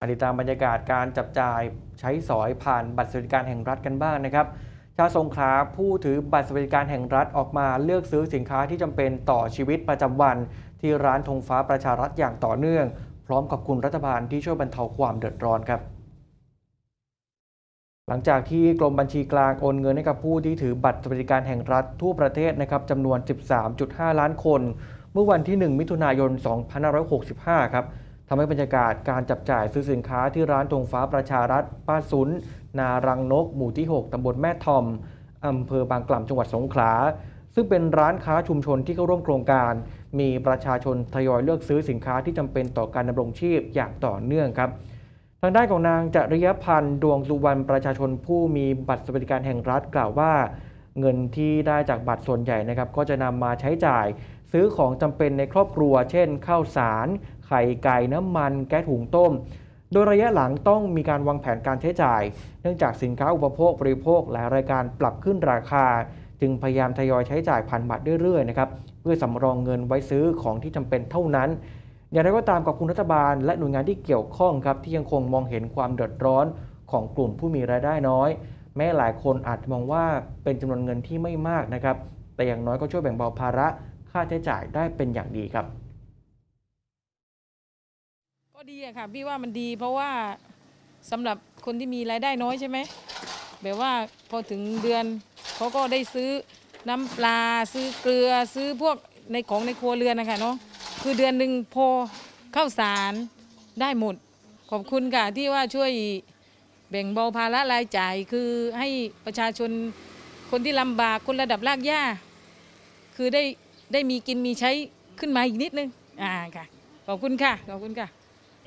มาติดตามบรรยากาศการจับจ่ายใช้สอยผ่านบัตรสวัสดิการแห่งรัฐกันบ้างนะครับ ชาวสงขลาผู้ถือบัตรสวัสดิการแห่งรัฐออกมาเลือกซื้อสินค้าที่จำเป็นต่อชีวิตประจำวัน ที่ร้านธงฟ้าประชารัฐอย่างต่อเนื่อง พร้อมขอบคุณรัฐบาลที่ช่วยบรรเทาความเดือดร้อนครับ หลังจากที่กรมบัญชีกลางโอนเงินให้กับผู้ที่ถือบัตรสวัสดิการแห่งรัฐทั่วประเทศนะครับจำนวน 13.5 ล้านคน เมื่อวันที่ 1 มิถุนายน 2565 ครับ ทำให้บรรยากาศการจับจ่ายซื้อสินค้าที่ร้านธงฟ้าประชารัฐป้าซุน นารังนก หมู่ที่ 6 ตำบลแม่ทอม อำเภอบางกล่ำจังหวัดสงขลา ซึ่งเป็นร้านค้าชุมชนที่เข้าร่วมโครงการ มีประชาชนทยอยเลือกซื้อสินค้าที่จำเป็นต่อการดำรงชีพอย่างต่อเนื่องครับ ทางด้านของนางจริยพันธ์ดวงสุวรรณประชาชนผู้มีบัตรสวัสดิการแห่งรัฐกล่าวว่า เงินที่ได้จากบัตรส่วนใหญ่นะครับก็จะนำมาใช้จ่ายซื้อของจำเป็นในครอบครัว เช่นข้าวสาร ไข่ไก่น้ำมัน แก๊สหุงต้ม โดยระยะหลังต้องมีการวางแผนการใช้จ่าย เนื่องจากสินค้าอุปโภคบริโภคหลายรายการปรับขึ้นราคา จึงพยายามทยอยใช้จ่ายผ่านบัตรเรื่อยๆนะครับเพื่อสำรองเงินไว้ซื้อของที่จำเป็นเท่านั้น อย่างไรก็ตามกับคุณรัฐบาล และหน่วยงานที่เกี่ยวข้องครับที่ยังคงมองเห็นความเดือดร้อนของกลุ่มผู้มีรายได้น้อย แม้หลายคนอาจมองว่าเป็นจำนวนเงินที่ไม่มากนะครับแต่อย่างน้อยก็ช่วยแบ่งเบาภาระค่าใช้จ่ายได้เป็นอย่างดีครับ ก็ดีอะค่ะพี่ว่ามันดีเพราะว่าสำหรับคนที่มีรายได้น้อยใช่ไหมแบบว่าพอถึงเดือนเขาก็ได้ซื้อน้ำปลาซื้อเกลือซื้อพวกในของในครัวเรือนนะคะเนาะคือเดือนหนึ่งพอข้าวสารได้หมด ขอบคุณค่ะที่ว่าช่วยแบ่งเบาภาระรายจ่าย คือให้ประชาชนคนที่ลำบากคนระดับรากหญ้า คือได้ได้มีกินมีใช้ขึ้นมาอีกนิดนึงอ่าค่ะขอบคุณค่ะขอบคุณค่ะ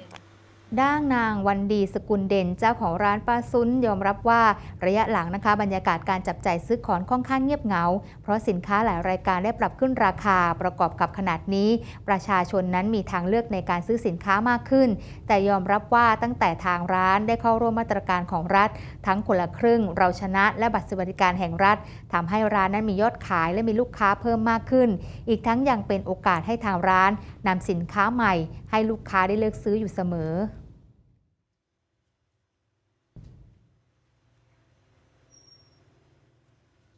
Thank you. ด้านนางวันดีสกุลเด่นเจ้าของร้านป้าซุนยอมรับว่าระยะหลังนะคะ บรรยากาศการจับจ่ายซื้อของค่อนข้างเงียบเหงา เพราะสินค้าหลายรายการได้ปรับขึ้นราคาประกอบกับขนาดนี้ ประชาชนนั้นมีทางเลือกในการซื้อสินค้ามากขึ้น แต่ยอมรับว่าตั้งแต่ทางร้านได้เข้าร่วมมาตรการของรัฐ ทั้งคนละครึ่ง เราชนะและบัตรสวัสดิการแห่งรัฐทำให้ร้านนั้นมียอดขายและมีลูกค้าเพิ่มมากขึ้น อีกทั้งยังเป็นโอกาสให้ทางร้านนำสินค้าใหม่ ให้ลูกค้าได้เลือกซื้ออยู่เสมอ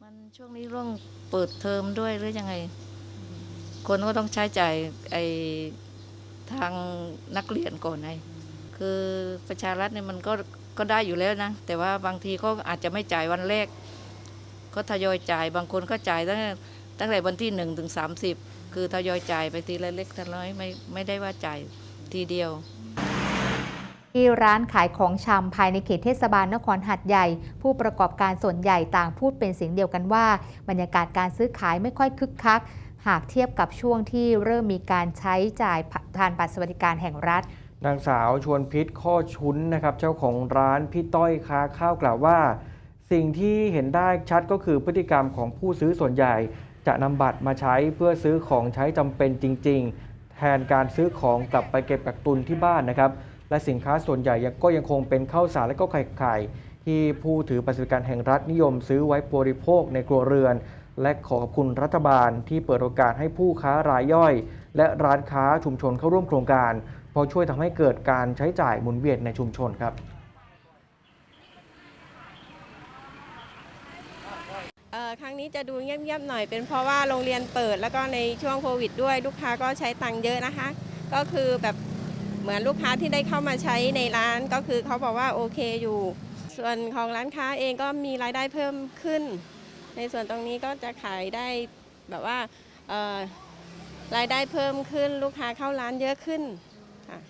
มันช่วงนี้ร่วงเปิดเทอมด้วยหรือยังไง คนก็ต้องใช้จ่ายไอทางนักเรียนก่อนไงคือประชารัฐเนี่ยมันก็ก็ได้อยู่แล้วนะ แต่ว่าบางทีเขาอาจจะไม่จ่ายวันแรก ก็ทยอยจ่ายบางคนก็จ่ายตั้งตั้งแต่วันที่หนึ่งถึงสามสิบคือทยอยจ่ายไปทีละเล็กทีละน้อยไม่ไม่ได้ว่าจ่ายทีเดียว ที่ร้านขายของชำภายในเขตเทศบาลนครหัดใหญ่ ผู้ประกอบการส่วนใหญ่ต่างพูดเป็นเสียงเดียวกันว่า บรรยากาศการซื้อขายไม่ค่อยคึกคัก หากเทียบกับช่วงที่เริ่มมีการใช้จ่ายผ่านบัตรสวัสดิการแห่งรัฐนางสาวชวนพิษข้อชุนนะครับเจ้าของร้านพี่ต้อยค้าข้าวกล่าวว่า สิ่งที่เห็นได้ชัดก็คือพฤติกรรมของผู้ซื้อส่วนใหญ่ จะนำบัตรมาใช้เพื่อซื้อของใช้จำเป็นจริง ๆ แทนการซื้อของกลับไปเก็บกักตุนที่บ้านนะครับ และสินค้าส่วนใหญ่ยังก็ยังคงเป็นข้าวสารและก็ไข่ไข่ที่ผู้ถือบัตรสวัสดิการแห่งรัฐนิยมซื้อไว้บริโภคในครัวเรือน และขอขอบคุณรัฐบาลที่เปิดโอกาสให้ผู้ค้ารายย่อย และร้านค้าชุมชนเข้าร่วมโครงการเพราะช่วยทำให้เกิดการใช้จ่ายหมุนเวียนในชุมชนครับครั้งนี้จะดูเงียบๆหน่อยเป็นเพราะว่าโรงเรียนเปิดแล้วก็ในช่วงโควิดด้วยลูกค้าก็ใช้ตังค์เยอะนะคะ ก็คือแบบ เหมือนลูกค้าที่ได้เข้ามาใช้ในร้านก็คือเขาบอกว่าโอเคอยู่ ส่วนของร้านค้าเองก็มีรายได้เพิ่มขึ้น ในส่วนตรงนี้ก็จะขายได้แบบว่ารายได้เพิ่มขึ้นลูกค้าเข้าร้านเยอะขึ้น